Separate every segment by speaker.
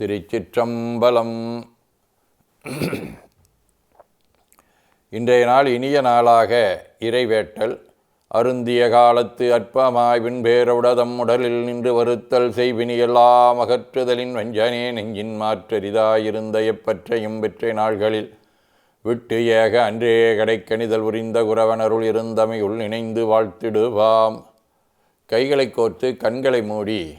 Speaker 1: திருச்சிற்றம்பலம். இன்றைய நாள் இனிய நாளாக இறைவேட்டல். அருந்திய காலத்து அற்பமாய் விண்பேரவுடதம் உடலில் நின்று வருத்தல் செய்வினியெல்லாம் அகற்றுதலின் வஞ்சனே நெஞ்சின் மாற்றரிதாயிருந்த எப்பற்றையும் பெற்ற நாள்களில். விட்டு ஏக அன்றே கடைக்கணிதல் உரிந்த குரவனருள் இருந்தமையுள் இணைந்து வாழ்த்திடுவாம். கைகளை கோர்த்து கண்களை மூடி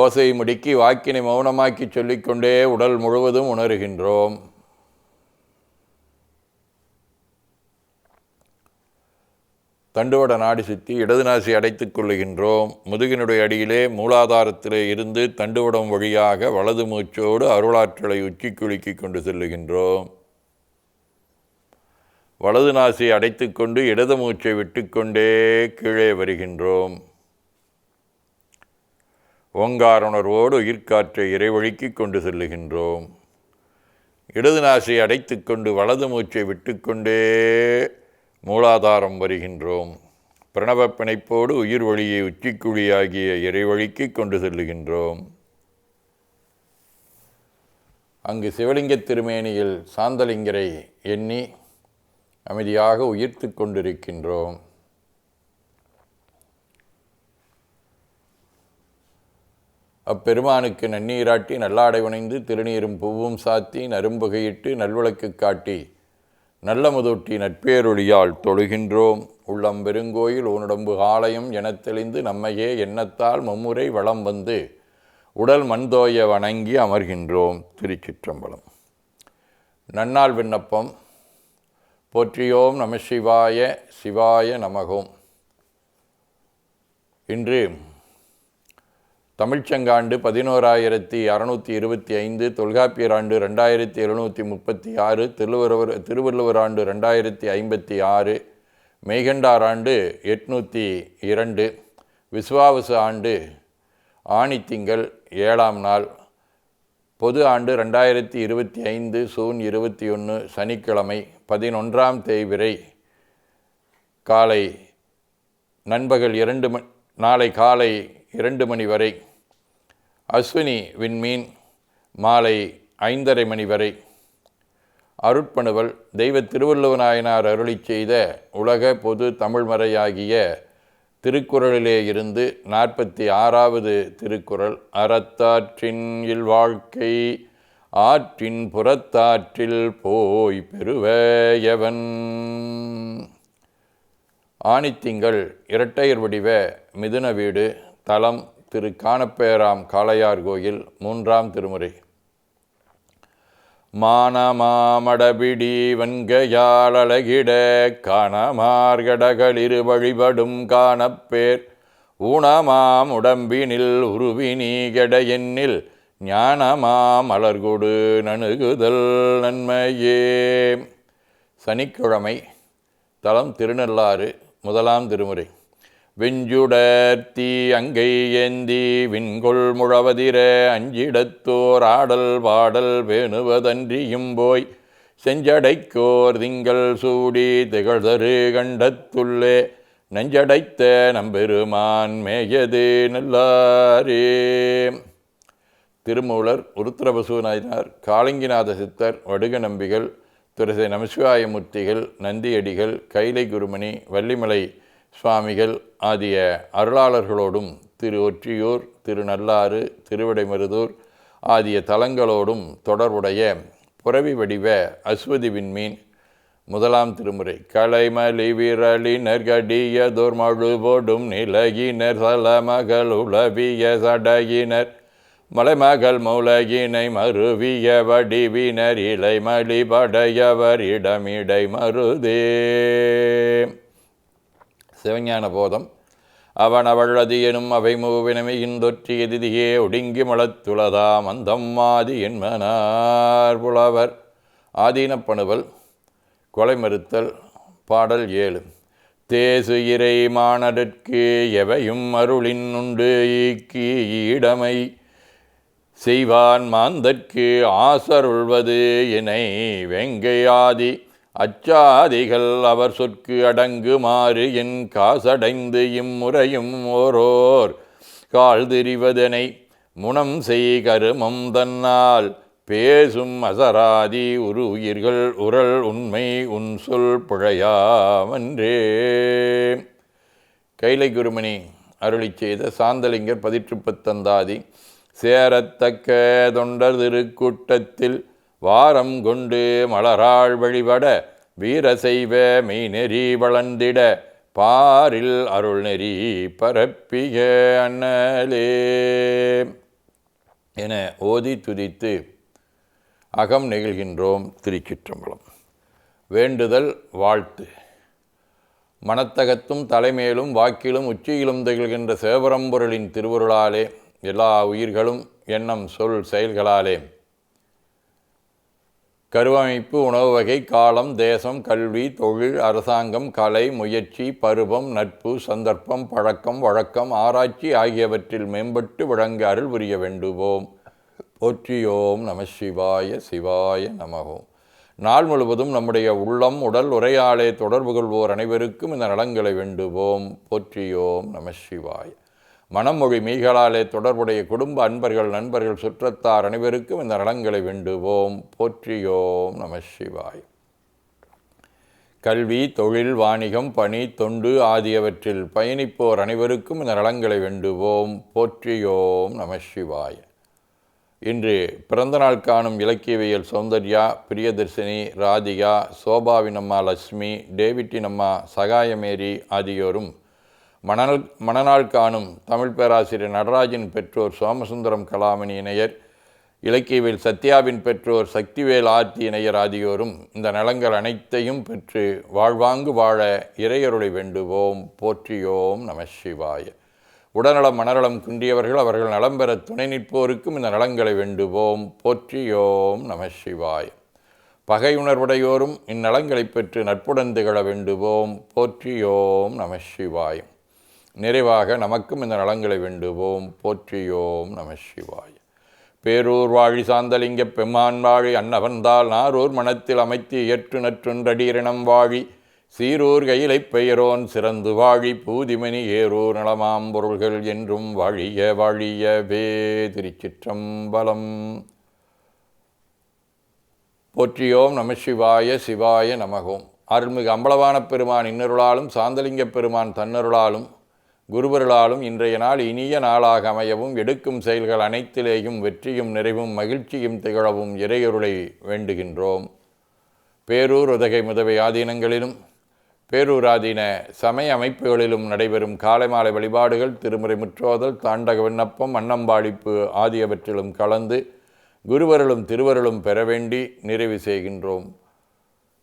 Speaker 1: ஓசை முடுக்கி வாக்கினை மௌனமாக்கி சொல்லிக்கொண்டே உடல் முழுவதும் உணர்கின்றோம். தண்டுவட நாடி சுற்றி இடது நாசி அடைத்துக் கொள்ளுகின்றோம். முதுகினுடைய அடியிலே மூலாதாரத்திலே இருந்து தண்டுவடம் வழியாக வலது மூச்சோடு அருளாற்றலை உச்சி குலுக்கி கொண்டு செல்லுகின்றோம். வலது நாசி அடைத்துக்கொண்டு இடது மூச்சை விட்டுக்கொண்டே கீழே வருகின்றோம். ஓங்காருணர்வோடு உயிர்காற்றை இறைவழிக்கு கொண்டு செல்லுகின்றோம். இடது நாசை அடைத்துக்கொண்டு வலது மூச்சை விட்டுக்கொண்டே மூலாதாரம் வருகின்றோம். பிரணவ பிணைப்போடு உயிர் வழியை உச்சிக்குழியாகிய இறைவழிக்கு கொண்டு செல்லுகின்றோம். அங்கு சிவலிங்க திருமேனியில் சாந்தலிங்கரை எண்ணி அமைதியாக உயிர்த்து கொண்டிருக்கின்றோம். அப்பெருமானுக்கு நன்னீராட்டி நல்லாடை உணைந்து திருநீரும் பூவும் சாத்தி நரும்புகையிட்டு நல்விளக்கு காட்டி நல்ல முதொட்டி நட்பேரொழியால் தொழுகின்றோம். உள்ளம் பெருங்கோயில் உனடம்பு ஆலயம் எனத் தெளிந்து நம்மையே எண்ணத்தால் மும்முறை வளம் வந்து உடல் மண்தோய வணங்கி அமர்கின்றோம். திருச்சிற்றம்பலம். நன்னாள் விண்ணப்பம். போற்றியோம் நம சிவாய சிவாய நமகோம். இன்று தமிழ்ச்சங்காண்டு பதினோராயிரத்தி அறநூற்றி இருபத்தி ஐந்து தொல்காப்பியர் ஆண்டு ரெண்டாயிரத்தி எழுநூற்றி முப்பத்தி ஆறு திருவள்ளுவர் திருவள்ளுவர் ஆண்டு ரெண்டாயிரத்தி ஐம்பத்தி ஆறு மெய்கண்டார் ஆண்டு எட்நூற்றி இரண்டு விஸ்வாவசு ஆண்டு ஆணித்திங்கள் ஏழாம் நாள் பொது ஆண்டு ரெண்டாயிரத்தி இருபத்தி ஐந்து சூன் இருபத்தி ஒன்று சனிக்கிழமை பதினொன்றாம் தேய்விரை காலை நண்பகல் இரண்டு மணி நாளை காலை இரண்டு மணி வரை. அஸ்வினி விண்மீன் மாலை ஐந்தரை மணி வரை. அருட்பணுவல் தெய்வ திருவள்ளுவநாயனார் அருளி செய்த உலக பொது தமிழ்மறையாகிய திருக்குறளிலே இருந்து நாற்பத்தி ஆறாவது திருக்குறள் அறத்தாற்றின் இல்வாழ்க்கை ஆற்றின் புறத்தாற்றில் போய் பெறுவேயவன். ஆணித்திங்கள் இரட்டையர் வடிவ மிதுன வீடு தலம் திரு காணப்பேராம் காளையார் கோயில் மூன்றாம் திருமுறை. மானமாமடபிடி வன்கையால் அழகிட காணமார்கடகளிரு வழிபடும் காணப்பேர். ஊனமாம் உடம்பினில் உருவினி கெட ஞானமாம் மலர்கொடு நணுகுதல் நன்மையே. சனிக்கிழமை தலம் திருநள்ளாறு முதலாம் திருமுறை. வெஞ்சுடர்த்தி அங்கை ஏந்தி விண்கொள் முழவதிர அஞ்சிடத்தோர் ஆடல் பாடல் வேணுவதன்றியும் போய் செஞ்சடைக்கோர் திங்கள் சூடி திகழ்தரு கண்டத்துள்ளே. நஞ்சடைத்த நம்பெருமான் மேயது நல்லாரே. திருமூலர் உருத்திரபசு நாயனார் காளிங்கிநாத சித்தர் வடுக நம்பிகள் துரசை நமசிவாயமூர்த்திகள் நந்தியடிகள் கைலை குருமணி வள்ளிமலை சுவாமிகள் ஆகிய அருளாளர்களோடும் திரு ஒற்றியூர் திருநள்ளாறு திருவிடைமருதூர் ஆகிய தலங்களோடும் தொடர்புடைய புறவி வடிவ அஸ்வதி விண்மீன் முதலாம் திருமுறை. கலைமலி விரலினர் கடிய துர்மழுவோடும் நிலகினர் சலமகள் உளவிய சடகினர் மலைமகள் மௌலகினை மருவிய வடிவினர் இலைமலி படையவர் இடமிடை மருதே. சிவஞான போதம் அவன் அவளது எனும் அவை மூவினமே இந்தொற்றி எதிதியே ஒடுங்கி மலத்துளதாம் அந்தம்மாதி என்மனார் புலவர். ஆதீனப்பணுவல் கொலை மறுத்தல் பாடல் ஏழு. தேசு இறை மானடற்கு எவையும் அருளின் உண்டு ஈக்கி ஈடமை. செய்வான் மாந்தற்கு ஆசருள்வது இணை வெங்கையாதி அச்சாதிகள் அவர் சொற்கு அடங்குமாறு என் காசடைந்து இம்முறையும் ஓரோர். கால் திரிவதனை முனம் செய் கருமம் தன்னால். பேசும் அசராதி உரு உயிர்கள் உரல் உண்மை உன் சொல் புழையாமன்றே. கைலை குருமணி அருளி செய்த சாந்தலிங்கர் பதிற்றுப்பத்தந்தாதி சேரத்தக்க தொண்டர் திருக்கூட்டத்தில் வாரம் கொண்டு மலராள் வழிபட வீரசைவ மெய்நெறி வளர்ந்திட பாரில் அருள் நெறி பரப்பிய அண்ணலே. என ஓதி துதித்து அகம் நெகிழ்கின்றோம் திருச்சிற்றம்பலம். வேண்டுதல் வாழ்த்து. மனத்தகத்தும் தலைமேலும் வாக்கிலும் உச்சியிலும் திகழ்கின்ற சேவரம்பொருளின் திருவருளாலே எல்லா உயிர்களும் எண்ணம் சொல் செயல்களாலே கருவமைப்பு உணவு வகை காலம் தேசம் கல்வி தொழில் அரசாங்கம் கலை முயற்சி பருவம் நட்பு சந்தர்ப்பம் பழக்கம் வழக்கம் ஆராய்ச்சி ஆகியவற்றில் மேம்பட்டு விளங்க அருள் புரிய வேண்டுவோம். போற்றியோம் நம சிவாய சிவாய நமகோம் நாள் முழுவதும் நம்முடைய உள்ளம் உடல் உரையாலே தொடர்பு கொள்வோர் அனைவருக்கும் இந்த நலங்களை வேண்டுவோம். போற்றியோம் நம சிவாய. மனமொழி மீகளாலே தொடர்புடைய குடும்ப அன்பர்கள் நண்பர்கள் சுற்றத்தார் அனைவருக்கும் இந்த நலங்களை வேண்டுவோம். போற்றியோம் நம சிவாய். கல்வி தொழில் வாணிகம் பணி தொண்டு ஆகியவற்றில் பயணிப்போர் அனைவருக்கும் இந்த நலங்களை வேண்டுவோம். போற்றியோம் நம சிவாய். இன்று பிறந்தநாள் காணும் இலக்கியவியல் சௌந்தர்யா பிரியதர்சினி ராதிகா சோபாவின் அம்மா லட்சுமி டேவிட்டினம்மா சகாயமேரி ஆகியோரும் மணல் மணநாள் காணும் தமிழ் பேராசிரியர் நடராஜன் பெற்றோர் சோமசுந்தரம் கலாமணி இணையர் இலக்கியவில் சத்யாவின் பெற்றோர் சக்திவேல் ஆர்த்தி இணையர் ஆகியோரும் இந்த நலங்கள் அனைத்தையும் பெற்று வாழ்வாங்கு வாழ இறையருளை வேண்டுவோம். போற்றியோம் நம சிவாய. உடல்நலம் மனநலம் குன்றியவர்கள் அவர்கள் நலம் பெற துணை நிற்போருக்கும் இந்த நலங்களை வேண்டுவோம். போற்றியோம் நம சிவாய. பகையுணர்வுடையோரும் இந்நலங்களை பெற்று நட்புடன் திகழ வேண்டுவோம். போற்றியோம் நம சிவாயம் நிறைவாக நமக்கும் இந்த நலங்களை வேண்டுவோம் போற்றியோம் நம சிவாய. பேரூர் வாழி சாந்தலிங்க பெம்மான் வாழி அன்னவந்தால் நாரூர் மனத்தில் அமைத்து இயற்று நற்றொன்றடீரினம் வாழி. சீரூர் கையிலைப் பெயரோன் சிறந்து வாழி. பூதிமணி ஏரூர் நலமாம் பொருள்கள் என்றும் வாழிய வாழிய வே திருச்சிற்றம்பலம். போற்றியோம் நம சிவாய சிவாய நமகோம். அருள்மிகு அம்பலவான பெருமான் இன்னருளாலும் சாந்தலிங்க பெருமான் தன்னருளாலும் குருவருளாலும் இன்றைய நாள் இனிய நாளாக அமையவும் எடுக்கும் செயல்கள் அனைத்திலேயும் வெற்றியும் நிறைவும் மகிழ்ச்சியும் திகழவும் இறையொருளை வேண்டுகின்றோம். பேரூர் உதகை முதவை ஆதீனங்களிலும் பேரூராதீன சமய அமைப்புகளிலும் நடைபெறும் காலை மாலை வழிபாடுகள் திருமுறை முற்றோதல் தாண்டக விண்ணப்பம் அன்னம்பாடிப்பு ஆகியவற்றிலும் கலந்து குருவருளும் திருவருளும் பெற வேண்டி நிறைவு செய்கின்றோம்.